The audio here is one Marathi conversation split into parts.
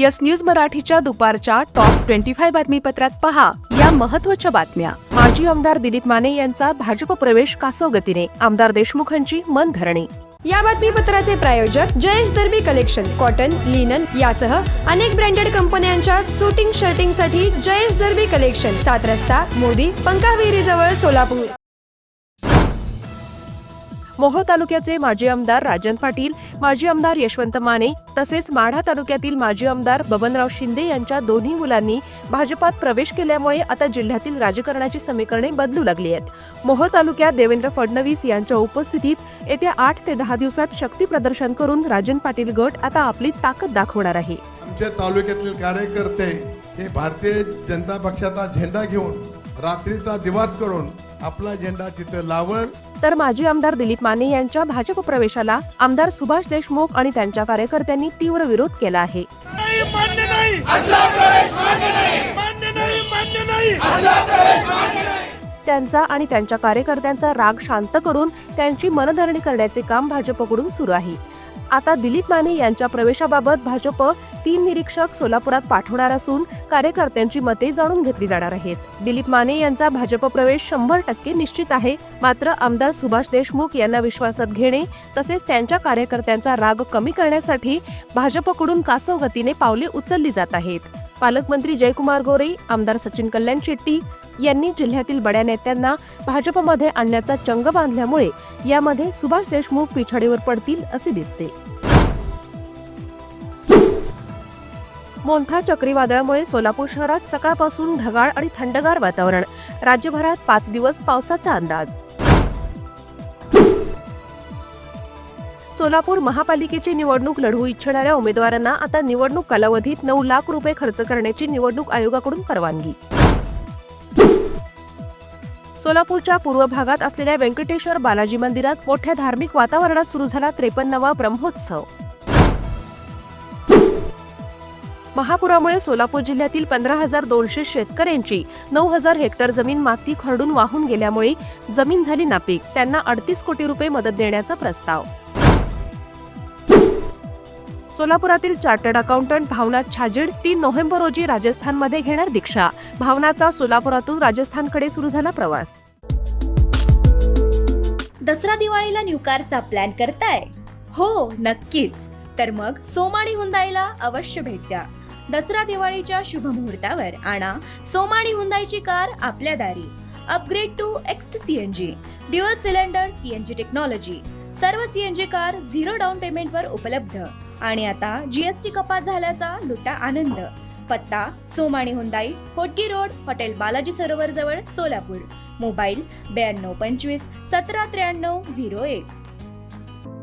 यस न्यूज मराठीच्या दुपारच्या टॉप ट्वेंटी फाय बातमीपत्रात पहा या महत्त्वाच्या बातम्या. माजी आमदार दिलीप माने यांचा भाजप प्रवेश कासवगतीने. आमदार देशमुखांची मनधरणी या बातमीपत्राचे प्रायोजक Jayesh Darbi collection cotton linen यासह अनेक ब्रँडेड कंपन्यांच्या सुटिंग शर्टिंगसाठी जयेश दर्बी कलेक्शन सात रस्ता मोदी पंकाविहिरी जवळ सोलापूर. मोहोळ तालुक्याचे माजी आमदार राजन पाटील माजी आमदार यशवंत माने तसेच माढा तालुक्यातील माजी आमदार बबनराव शिंदे यांच्या दोन्ही मुलांनी भाजपात प्रवेश केल्यामुळे आता जिल्ह्यातील राजकारणाची समीकरणे बदलू लागली आहेत. मोहोळ तालुक्यात देवेंद्र फडणवीस यांच्या उपस्थितीत येत्या आठ ते दहा दिवसात शक्ती प्रदर्शन करून राजन पाटील गट आता आपली ताकद दाखवणार आहे. आमच्या तालुक्यातील कार्यकर्ते हे भारतीय जनता पक्षाचा झेंडा घेऊन रात्रीचा दिवास करून आपला झेंडा तिथं लावल तर माजी आमदार दिलीप माने यांच्या भाजप प्रवेशाला आमदार सुभाष देशमुख आणि त्यांच्या कार्यकर्त्यांनी तीव्र विरोध केला आहे. नाही मान्य नाही. असला प्रवेश मान्य नाही. मान्य नाही मान्य नाही. त्यांचा आणि त्यांच्या कार्यकर्त्यांचा राग शांत करून त्यांची मनधरणी करण्याचे काम भाजपकडून सुरू आहे. आता दिलीप माने यांच्या प्रवेशाबाबत भाजप तीन निरीक्षक सोलापुरात पाठवणार असून कार्यकर्त्यांची मते जाणून घेतली जाणार आहेत. दिलीप माने यांचा भाजप प्रवेश शंभर टक्के निश्चित आहे. मात्र आमदार सुभाष देशमुख यांना विश्वासात घेणे तसेच त्यांच्या कार्यकर्त्यांचा राग कमी करण्यासाठी भाजपकडून कासवगतीने पावले उचलली जात आहेत. पालकमंत्री जयकुमार गोरे आमदार सचिन कल्याण शेट्टी यांनी जिल्ह्यातील बड्या नेत्यांना भाजपमध्ये आणण्याचा चंग बांधल्यामुळे यामध्ये सुभाष देशमुख पिछाडीवर पडतील असे दिसते. मोंथा चक्रीवादळामुळे सोलापूर शहरात सकाळपासून ढगाळ आणि थंडगार वातावरण. राज्यभरात पाच दिवस पावसाचा अंदाज. सोलापूर महापालिकेची निवडणूक लढवू इच्छिणाऱ्या उमेदवारांना आता निवडणूक कालावधीत नऊ लाख रुपये खर्च करण्याची निवडणूक आयोगाकडून परवानगी. सोलापूरच्या पूर्व भागात असलेल्या व्यंकटेश्वर बालाजी मंदिरात मोठ्या धार्मिक वातावरणात सुरू झाला त्रेपन्नावा ब्रह्मोत्सव. महापुरामुळे सोलापूर जिल्ह्यातील पंधरा हजार दोनशे शेतकऱ्यांची नऊ हजार हेक्टर जमीन माती खरडून वाहून गेल्यामुळे जमीन झाली नापीक. त्यांना अडतीस कोटी रुपये मदत देण्याचा प्रस्ताव. सोलापुरातील चार्टर्ड अकाउंटंट भावना छाजेड तीन नोव्हेंबर रोजी राजस्थानमध्ये घेणार दीक्षा. भावनाचा सोलापुरातून राजस्थानकडे सुरू झाला प्रवास. दसरा दिवाळीला न्यू कारचा प्लॅन करताय? हो नक्कीच. तर मग सोमाणी हुंदाईला अवश्य भेट द्या. दसरा दिवाळीच्या शुभ मुहूर्तावर आणा सोमाणी हुंदाईची कार आपल्या दारी. Upgrade to Xcent CNG dual cylinder CNG technology. सर्व सीएनजी कार झिरो डाऊन पेमेंटवर उपलब्ध. आणि आता जीएसटी कपात झाल्याचा लुटा आनंद. पत्ता Somani Hyundai Hotgi road hotel Balaji Sarovar जवळ सोलापूर. मोबाईल ब्याण्णव पंचवीस सतरा त्र्याण्णव झिरो एक.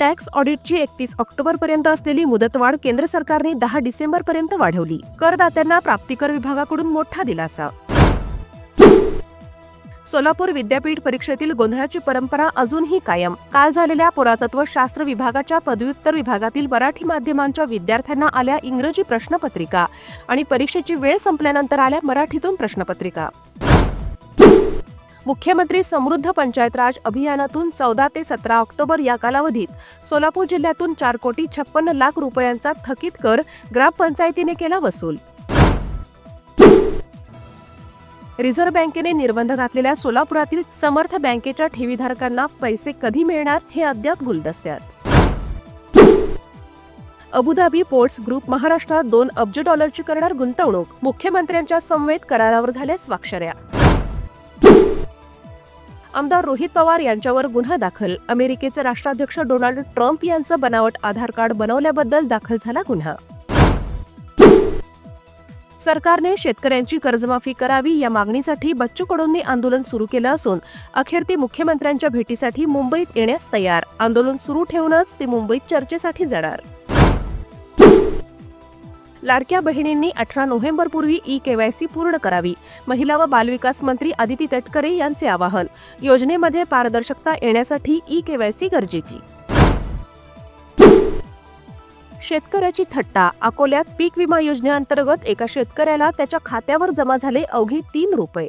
Tax ऑडिटची एकतीस ऑक्टोबर पर्यंत असलेली मुदतवाढ केंद्र सरकारने दहा डिसेंबर पर्यंत वाढवली. करदात्यांना प्राप्तिकर विभागाकडून मोठा दिलासा. सोलापूर विद्यापीठ परीक्षेतील गोंधळाची परंपरा अजूनही कायम. काल झालेल्या पुरातत्व शास्त्र विभागाच्या पदव्युत्तर विभागातील मराठी माध्यमांच्या विद्यार्थ्यांना आल्या इंग्रजी प्रश्नपत्रिका आणि परीक्षेची वेळ संपल्यानंतर आल्या मराठीतून प्रश्नपत्रिका. मुख्यमंत्री समृद्ध पंचायत राज अभियानातून चौदा ते सतरा ऑक्टोबर या कालावधीत सोलापूर जिल्ह्यातून चार कोटी छप्पन्न लाख रुपयांचा थकीत कर ग्रामपंचायतीने केला वसूल. रिझर्व्ह बँकेने निर्बंध घातलेल्या सोलापुरातील समर्थ बँकेच्या ठेवीधारकांना पैसे कधी मिळणार हे अद्याप गुलदस्त्यात. अबुधाबी पोर्ट्स ग्रुप महाराष्ट्रात दोन अब्ज डॉलरची करणार गुंतवणूक मुख्यमंत्र्यांच्या समवेत करारावर झाल्या स्वाक्षऱ्या आमदार रोहित पवार यांच्यावर गुन्हा दाखल. अमेरिकेचे राष्ट्राध्यक्ष डोनाल्ड ट्रम्प यांचं बनावट आधार कार्ड बनवल्याबद्दल दाखल झाला गुन्हा. सरकारने शेतकऱ्यांची कर्जमाफी करावी या मागणीसाठी बच्चू कडूंनी आंदोलन सुरू केलं असून अखेर ते मुख्यमंत्र्यांच्या भेटीसाठी मुंबईत येण्यास तयार. आंदोलन सुरू ठेवूनच ते मुंबईत चर्चेसाठी जाणार. लाडक्या बहिणींनी अठरा नोव्हेंबरपूर्वी ई केवायसी पूर्ण करावी. महिला व बालविकास मंत्री आदिती तटकरे यांचे आवाहन. योजनेमध्ये पारदर्शकता येण्यासाठी ई केवायसी गरजेची. शेतकऱ्याची थट्टा. अकोल्यात पीक विमा योजनेअंतर्गत एका शेतकऱ्याला त्याच्या खात्यावर जमा झाले अवघे तीन रुपये.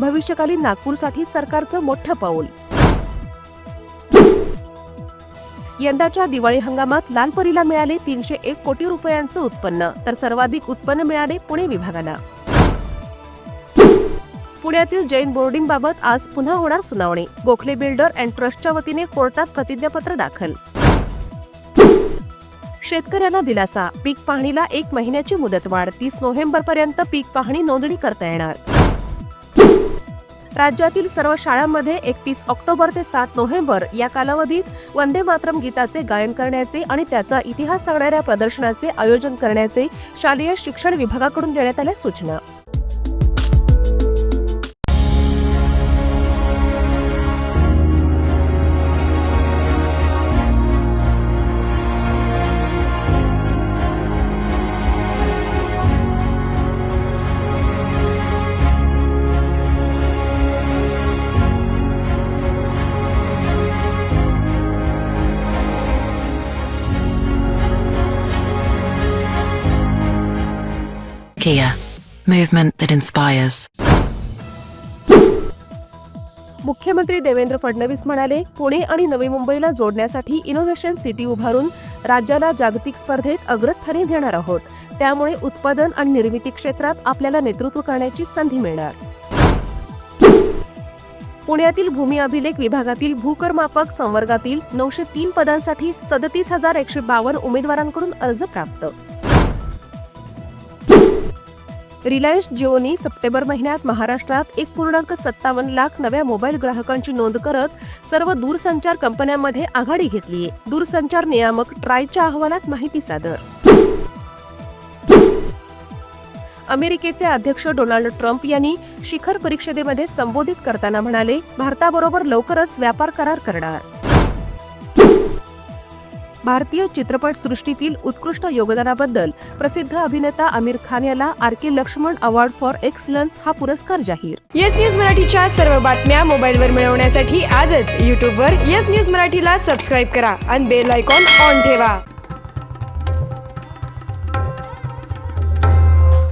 भविष्यकालीन नागपूरसाठी सरकारचं मोठं पाऊल. यंदाच्या दिवाळी हंगामात लालपरीला मिळाले तीनशे एक कोटी रुपयांचं उत्पन्न तर सर्वाधिक उत्पन्न मिळाले पुणे विभागाला. पुण्यातील जैन बोर्डिंगबाबत आज पुन्हा होणार सुनावणी. गोखले बिल्डर अँड ट्रस्टच्या वतीने कोर्टात प्रतिज्ञापत्र दाखल. शेतकऱ्यांना दिलासा पीक पाहणीला एक महिन्याची मुदतवाढ तीस नोव्हेंबर पर्यंत पीक पाहणी नोंदणी करता येणार. राज्यातील सर्व शाळांमध्ये एकतीस ऑक्टोबर ते सात नोव्हेंबर या कालावधीत वंदे मातरम गीताचे गायन करण्याचे आणि त्याचा इतिहास सांगणाऱ्या प्रदर्शनाचे आयोजन करण्याचे शालेय शिक्षण विभागाकडून देण्यात आल्या सूचना. Kia, movement that inspires. मुख्यमंत्री देवेंद्र फडणवीस म्हणाले पुणे आणि नवी मुंबईला जोडण्यासाठी इनोव्हेशन सिटी उभारून राज्याला जागतिक स्पर्धेत अग्रस्थानी देणार आहोत. त्यामुळे उत्पादन आणि निर्मिती क्षेत्रात आपल्याला नेतृत्व करण्याची संधी मिळणार. पुण्यातील भूमी अभिलेख विभागातील भूकरमापक संवर्गातील नऊशे तीन पदांसाठी सदतीस हजार एकशे बावन्न उमेदवारांकडून अर्ज प्राप्त. रिलायन्स जिओनी सप्टेंबर महिन्यात महाराष्ट्रात एक पूर्णांक सत्तावन्न लाख नव्या मोबाईल ग्राहकांची नोंद करत सर्व दूरसंचार कंपन्यांमध्ये आघाडी घेतली. आहे दूरसंचार नियामक ट्रायच्या अहवालात माहिती सादर. अमेरिकेचे अध्यक्ष डोनाल्ड ट्रम्प यांनी शिखर परिषदेमध्ये संबोधित करताना म्हणाले भारताबरोबर लवकरच व्यापार करार करणार. भारतीय चित्रपटसृष्टीतील उत्कृष्ट योगदानाबद्दल प्रसिद्ध अभिनेता आमिर खान याला R K Laxman award for excellence हा पुरस्कार जाहीर. येस न्यूज मराठीच्या सर्व बातम्या मोबाईलवर मिळवण्यासाठी आजच यूट्यूबवर येस न्यूज मराठीला सबस्क्राईब करा आणि बेल आयकॉन ऑन ठेवा.